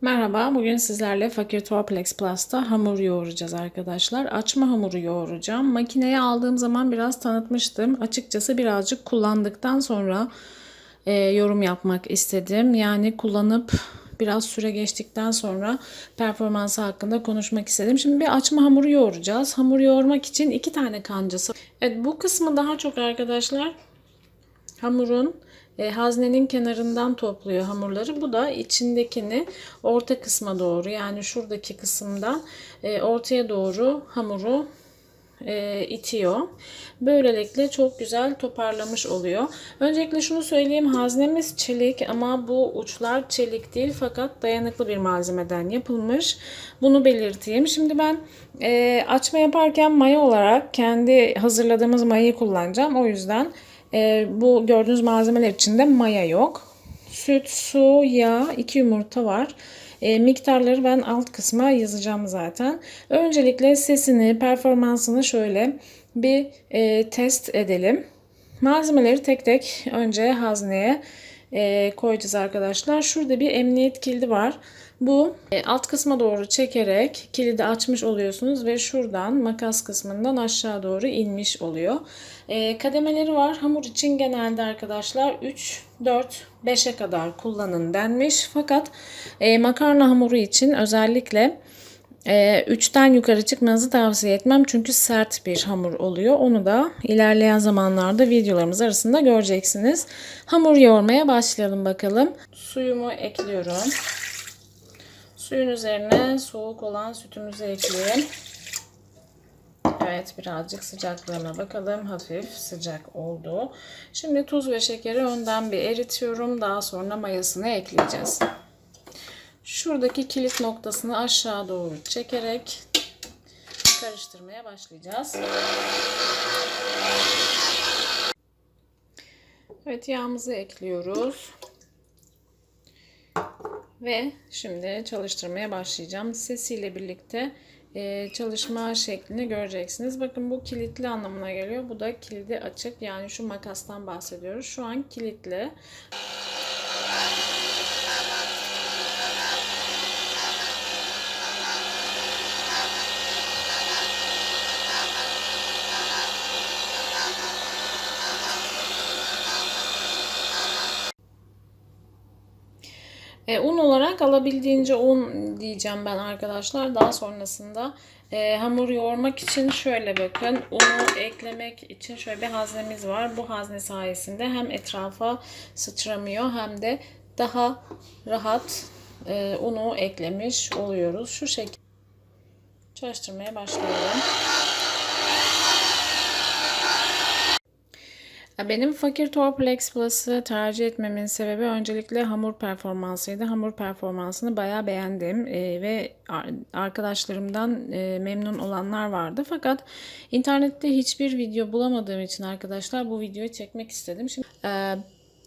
Merhaba, bugün sizlerle Fakir Torplex Plus'ta hamur yoğuracağız arkadaşlar. Açma hamuru yoğuracağım. Makineye aldığım zaman biraz tanıtmıştım. Açıkçası birazcık kullandıktan sonra e, yorum yapmak istedim. Yani kullanıp biraz süre geçtikten sonra performansı hakkında konuşmak istedim. Şimdi bir açma hamuru yoğuracağız. Hamur yoğurmak için iki tane kancası. Evet bu kısmı daha çok arkadaşlar hamurun e, haznenin kenarından topluyor hamurları. Bu da içindekini orta kısma doğru yani şuradaki kısımdan e, ortaya doğru hamuru e, itiyor. Böylelikle çok güzel toparlamış oluyor. Öncelikle şunu söyleyeyim. Haznemiz çelik ama bu uçlar çelik değil fakat dayanıklı bir malzemeden yapılmış. Bunu belirteyim. Şimdi ben e, açma yaparken maya olarak kendi hazırladığımız mayayı kullanacağım. O yüzden e, bu gördüğünüz malzemeler içinde maya yok. Süt, su, yağ, iki yumurta var. E, miktarları ben alt kısma yazacağım zaten. Öncelikle sesini, performansını şöyle bir e, test edelim. Malzemeleri tek tek önce hazneye e, koyacağız arkadaşlar. Şurada bir emniyet kilidi var. Bu e, alt kısma doğru çekerek kilidi açmış oluyorsunuz ve şuradan makas kısmından aşağı doğru inmiş oluyor. E, kademeleri var. Hamur için genelde arkadaşlar 3, 4, 5'e kadar kullanın denmiş. Fakat makarna hamuru için özellikle e, 3'ten yukarı çıkmanızı tavsiye etmem. Çünkü sert bir hamur oluyor. Onu da ilerleyen zamanlarda videolarımız arasında göreceksiniz. Hamur yoğurmaya başlayalım bakalım. Suyumu ekliyorum. Suyun üzerine soğuk olan sütümüzü ekleyelim. Evet birazcık sıcaklığına bakalım. Hafif sıcak oldu. Şimdi tuz ve şekeri önden bir eritiyorum. Daha sonra mayasını ekleyeceğiz. Şuradaki kilit noktasını aşağı doğru çekerek karıştırmaya başlayacağız. Evet yağımızı ekliyoruz. Ve şimdi çalıştırmaya başlayacağım. Sesiyle birlikte e, çalışma şeklini göreceksiniz. Bakın bu kilitli anlamına geliyor. Bu da kilidi açık. Yani şu makastan bahsediyoruz. Şu an kilitli. E, un olarak alabildiğince un diyeceğim ben arkadaşlar. Daha sonrasında e, hamur yoğurmak için şöyle bakın. Unu eklemek için şöyle bir haznemiz var. Bu hazne sayesinde hem etrafa sıçramıyor hem de daha rahat e, unu eklemiş oluyoruz. Şu şekilde çalıştırmaya başlıyorum. Benim Fakir Torplex Plus'ı tercih etmemin sebebi öncelikle hamur performansıydı. Hamur performansını bayağı beğendim ee, ve arkadaşlarımdan e, memnun olanlar vardı. Fakat internette hiçbir video bulamadığım için arkadaşlar bu videoyu çekmek istedim. Şimdi e,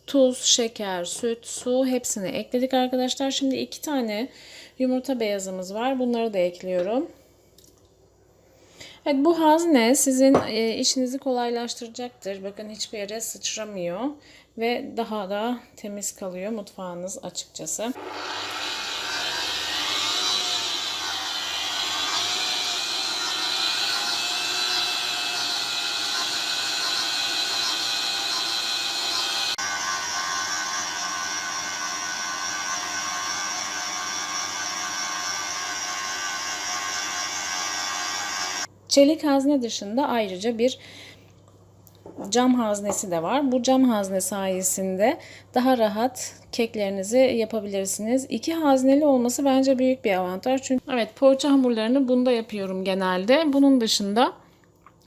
tuz, şeker, süt, su hepsini ekledik arkadaşlar. Şimdi iki tane yumurta beyazımız var. Bunları da ekliyorum. Evet bu hazne sizin e, işinizi kolaylaştıracaktır. Bakın hiçbir yere sıçramıyor ve daha da temiz kalıyor mutfağınız açıkçası. Çelik hazne dışında ayrıca bir cam haznesi de var. Bu cam hazne sayesinde daha rahat keklerinizi yapabilirsiniz. İki hazneli olması bence büyük bir avantaj. Çünkü evet poğaça hamurlarını bunda yapıyorum genelde. Bunun dışında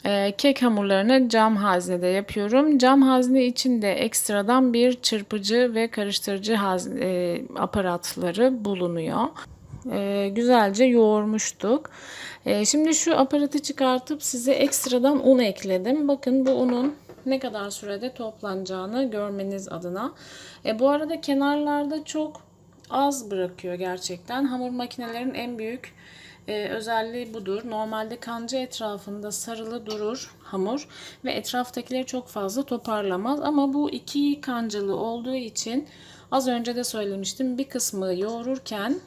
e, kek hamurlarını cam haznede yapıyorum. Cam hazne içinde ekstradan bir çırpıcı ve karıştırıcı hazne, e, aparatları bulunuyor. E, güzelce yoğurmuştuk. E, şimdi şu aparatı çıkartıp size ekstradan un ekledim. Bakın bu unun ne kadar sürede toplanacağını görmeniz adına. E, bu arada kenarlarda çok az bırakıyor gerçekten. Hamur makinelerin en büyük e, özelliği budur. Normalde kanca etrafında sarılı durur hamur ve etraftakileri çok fazla toparlamaz. Ama bu iki kancalı olduğu için az önce de söylemiştim bir kısmı yoğururken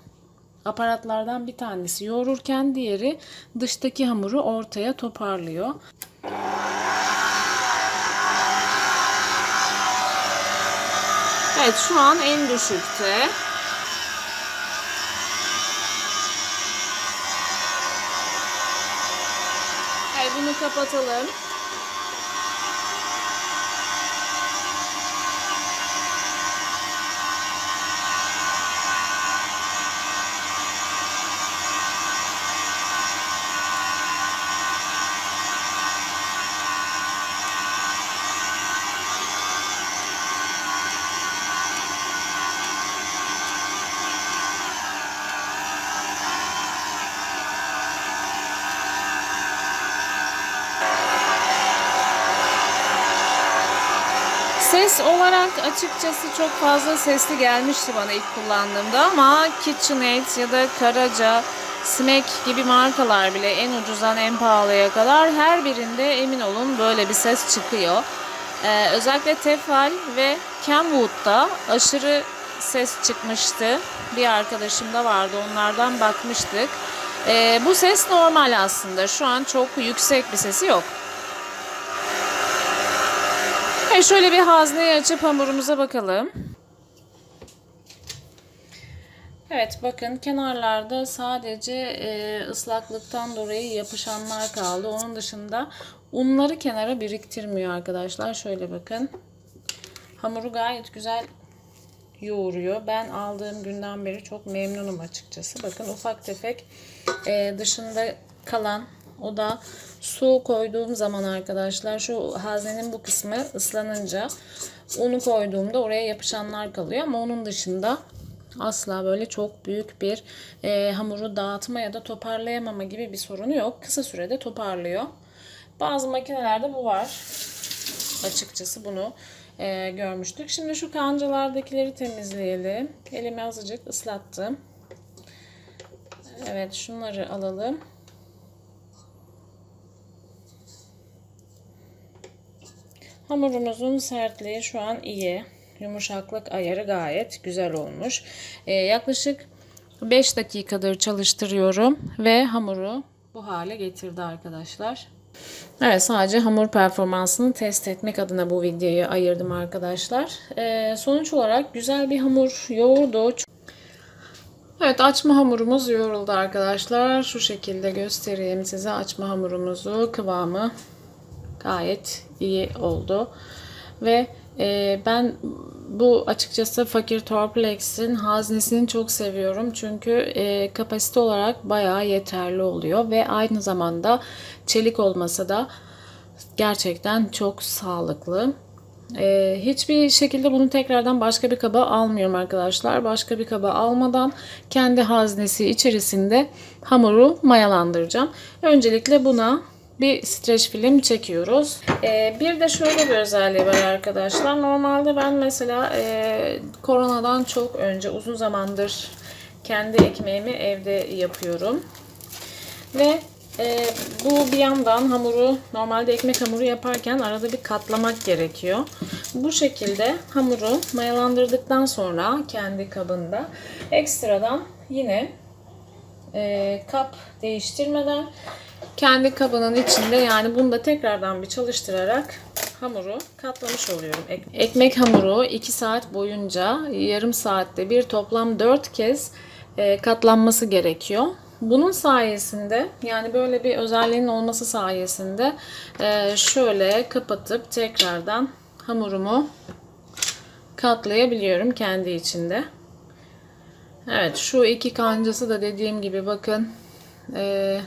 aparatlardan bir tanesi yoğururken diğeri dıştaki hamuru ortaya toparlıyor. Evet şu an en düşükte. Evet bunu kapatalım. Ses olarak açıkçası çok fazla sesli gelmişti bana ilk kullandığımda ama KitchenAid ya da Karaca, Smack gibi markalar bile en ucuzdan en pahalıya kadar her birinde emin olun böyle bir ses çıkıyor. Ee, özellikle Tefal ve Kenwood'da aşırı ses çıkmıştı. Bir arkadaşım da vardı onlardan bakmıştık. Ee, bu ses normal aslında. Şu an çok yüksek bir sesi yok. Evet, şöyle bir hazneyi açıp hamurumuza bakalım. Evet bakın kenarlarda sadece e, ıslaklıktan dolayı yapışanlar kaldı. Onun dışında unları kenara biriktirmiyor arkadaşlar. Şöyle bakın. Hamuru gayet güzel yoğuruyor. Ben aldığım günden beri çok memnunum açıkçası. Bakın ufak tefek e, dışında kalan o da su koyduğum zaman arkadaşlar şu haznenin bu kısmı ıslanınca unu koyduğumda oraya yapışanlar kalıyor ama onun dışında asla böyle çok büyük bir e, hamuru dağıtma ya da toparlayamama gibi bir sorunu yok. Kısa sürede toparlıyor. Bazı makinelerde bu var. Açıkçası bunu e, görmüştük. Şimdi şu kancalardakileri temizleyelim. Elimi azıcık ıslattım. Evet şunları alalım. Hamurumuzun sertliği şu an iyi. Yumuşaklık ayarı gayet güzel olmuş. Ee, yaklaşık 5 dakikadır çalıştırıyorum ve hamuru bu hale getirdi arkadaşlar. Evet sadece hamur performansını test etmek adına bu videoyu ayırdım arkadaşlar. Ee, sonuç olarak güzel bir hamur yoğurdu. Evet açma hamurumuz yoğruldu arkadaşlar. Şu şekilde göstereyim size açma hamurumuzu kıvamı gayet iyi oldu. Ve e, ben bu açıkçası Fakir Torplex'in haznesini çok seviyorum. Çünkü e, kapasite olarak bayağı yeterli oluyor. Ve aynı zamanda çelik olmasa da gerçekten çok sağlıklı. Ee, hiçbir şekilde bunu tekrardan başka bir kaba almıyorum arkadaşlar. Başka bir kaba almadan kendi haznesi içerisinde hamuru mayalandıracağım. Öncelikle buna bir streç film çekiyoruz. Ee, bir de şöyle bir özelliği var arkadaşlar. Normalde ben mesela e, koronadan çok önce uzun zamandır kendi ekmeğimi evde yapıyorum. Ve e, bu bir yandan hamuru normalde ekmek hamuru yaparken arada bir katlamak gerekiyor. Bu şekilde hamuru mayalandırdıktan sonra kendi kabında ekstradan yine e, kap değiştirmeden kendi kabının içinde yani bunu da tekrardan bir çalıştırarak hamuru katlamış oluyorum. Ekmek hamuru 2 saat boyunca yarım saatte bir toplam 4 kez e, katlanması gerekiyor. Bunun sayesinde yani böyle bir özelliğinin olması sayesinde e, şöyle kapatıp tekrardan hamurumu katlayabiliyorum kendi içinde. Evet şu iki kancası da dediğim gibi bakın e,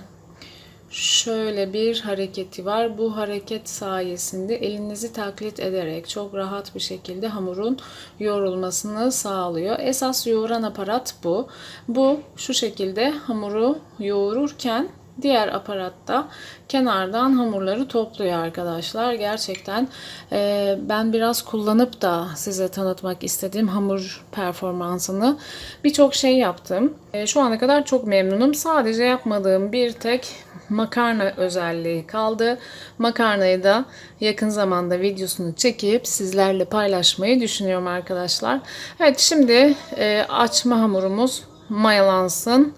şöyle bir hareketi var. Bu hareket sayesinde elinizi taklit ederek çok rahat bir şekilde hamurun yoğrulmasını sağlıyor. Esas yoğuran aparat bu. Bu şu şekilde hamuru yoğururken diğer aparatta kenardan hamurları topluyor arkadaşlar. Gerçekten e, ben biraz kullanıp da size tanıtmak istediğim hamur performansını birçok şey yaptım. E, şu ana kadar çok memnunum. Sadece yapmadığım bir tek makarna özelliği kaldı. Makarnayı da yakın zamanda videosunu çekip sizlerle paylaşmayı düşünüyorum arkadaşlar. Evet şimdi e, açma hamurumuz mayalansın.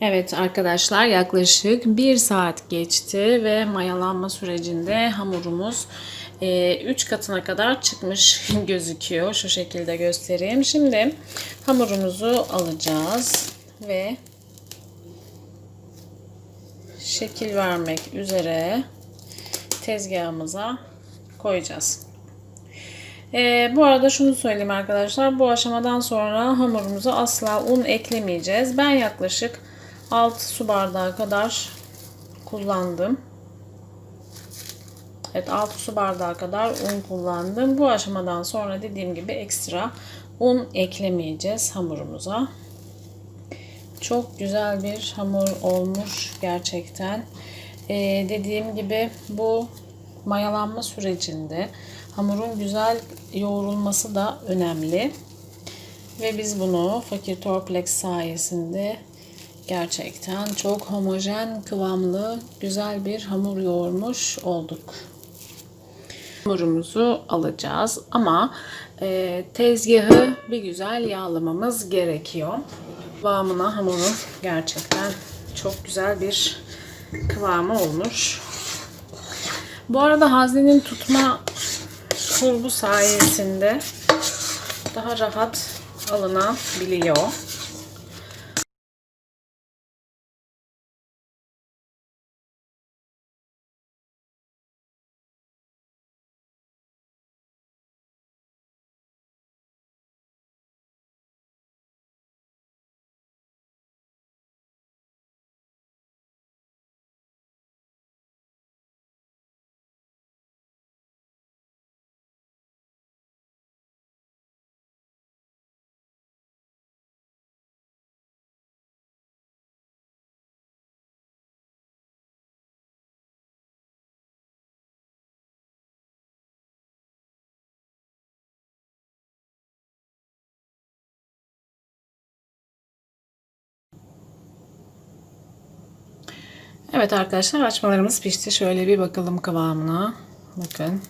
Evet arkadaşlar yaklaşık bir saat geçti ve mayalanma sürecinde hamurumuz 3 katına kadar çıkmış gözüküyor. Şu şekilde göstereyim. Şimdi hamurumuzu alacağız ve şekil vermek üzere tezgahımıza koyacağız. Ee, bu arada şunu söyleyeyim arkadaşlar. Bu aşamadan sonra hamurumuza asla un eklemeyeceğiz. Ben yaklaşık 6 su bardağı kadar kullandım. Evet 6 su bardağı kadar un kullandım. Bu aşamadan sonra dediğim gibi ekstra un eklemeyeceğiz hamurumuza. Çok güzel bir hamur olmuş gerçekten. Ee, dediğim gibi bu mayalanma sürecinde hamurun güzel yoğrulması da önemli. Ve biz bunu fakir torplex sayesinde gerçekten çok homojen kıvamlı güzel bir hamur yoğurmuş olduk. Hamurumuzu alacağız ama e, tezgahı bir güzel yağlamamız gerekiyor. Kıvamına hamurun gerçekten çok güzel bir kıvamı olmuş. Bu arada haznenin tutma kurbu sayesinde daha rahat alınabiliyor. Evet arkadaşlar açmalarımız pişti. Şöyle bir bakalım kıvamına. Bakın.